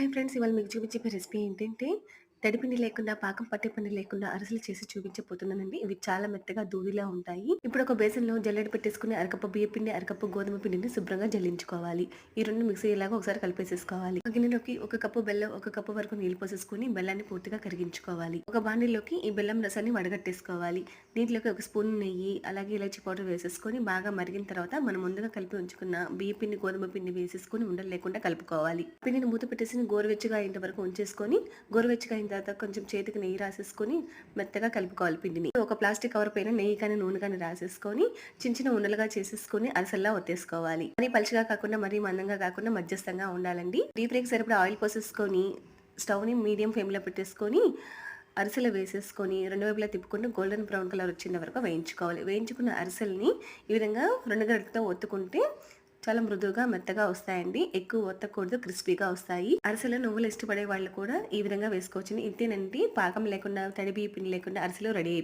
Hi friends ఇవాళ మీకు చూపించే రెసిపీ ఏంటంటే తడిపిండి లేకుండా పాకం పట్టే పని లేకుండా అరిసెలు చేసి చూపించబోతున్నానండి. ఇవి చాలా మెత్తగా దూదిలా ఉంటాయి. ఇప్పుడు ఒక బేసన్లో జల్లెడ పెట్టేసుకుని అరకప్పు బియ్య పిండి అరకప్పు గోధుమ పిండిని శుభ్రంగా జల్లించుకోవాలి. ఈ రెండు మిక్సీ ఇలాగా ఒకసారి కలిపేసేసుకోవాలి. ఒక గిన్నెలోకి ఒక కప్పు బెల్లం ఒక కప్పు వరకు నీళ్ళు పోసేసుకుని బెల్లాన్ని పూర్తిగా కరిగించుకోవాలి. ఒక బాండీలోకి ఈ బెల్లం రసాన్ని వడగట్టేసుకోవాలి. దీంట్లోకి ఒక స్పూన్ నెయ్యి అలాగే ఇలాచి పౌడర్ వేసేసుకొని బాగా మరిగిన తర్వాత మనం ముందుగా కలిపి ఉంచుకున్న బియ్య పిండి గోధుమ పిండి వేసేసుకొని ఉండలు లేకుండా కలుపుకోవాలి. పిండిని మూత పెట్టేసి గోరువెచ్చగా అయ్యేంత వరకు ఉంచేసుకొని గోరువెచ్చగా అయిన తర్వాత కొంచెం చేతికి నెయ్యి రాసేసుకొని మెత్తగా కలుపుకోవాలి పిండిని. ఒక ప్లాస్టిక్ కవర్ పైన నెయ్యి కానీ నూనె కానీ రాసేసుకొని చిన్న చిన్న ఉండలుగా చేసేసుకొని అరసల్లా ఒత్తేసుకోవాలి. మరీ పలుచగా కాకుండా మరీ మందంగా కాకుండా మధ్యస్థంగా ఉండాలండి. డీప్ ఫ్రైకి సరిపడా ఆయిల్ పోసేసుకొని స్టవ్ని మీడియం ఫ్లేమ్లో పెట్టేసుకొని అరిసెలు వేసేసుకొని రెండు వైపులా తిప్పుకుంటూ గోల్డెన్ బ్రౌన్ కలర్ వచ్చిన వరకు వేయించుకోవాలి. వేయించుకున్న అరిసెల్ని ఈ విధంగా రెండు గంటలతో ఒత్తుకుంటే చాలా మృదువుగా మెత్తగా వస్తాయండి. ఎక్కువ ఒత్తకూడదు క్రిస్పీగా వస్తాయి. అరిసెలు నువ్వులు ఇష్టపడే వాళ్ళు కూడా ఈ విధంగా వేసుకోవచ్చు ఇంతేనండి. పాకం లేకుండా తడి బియ్యపిండి లేకుండా అరిసెలు రెడీ అయిపోయి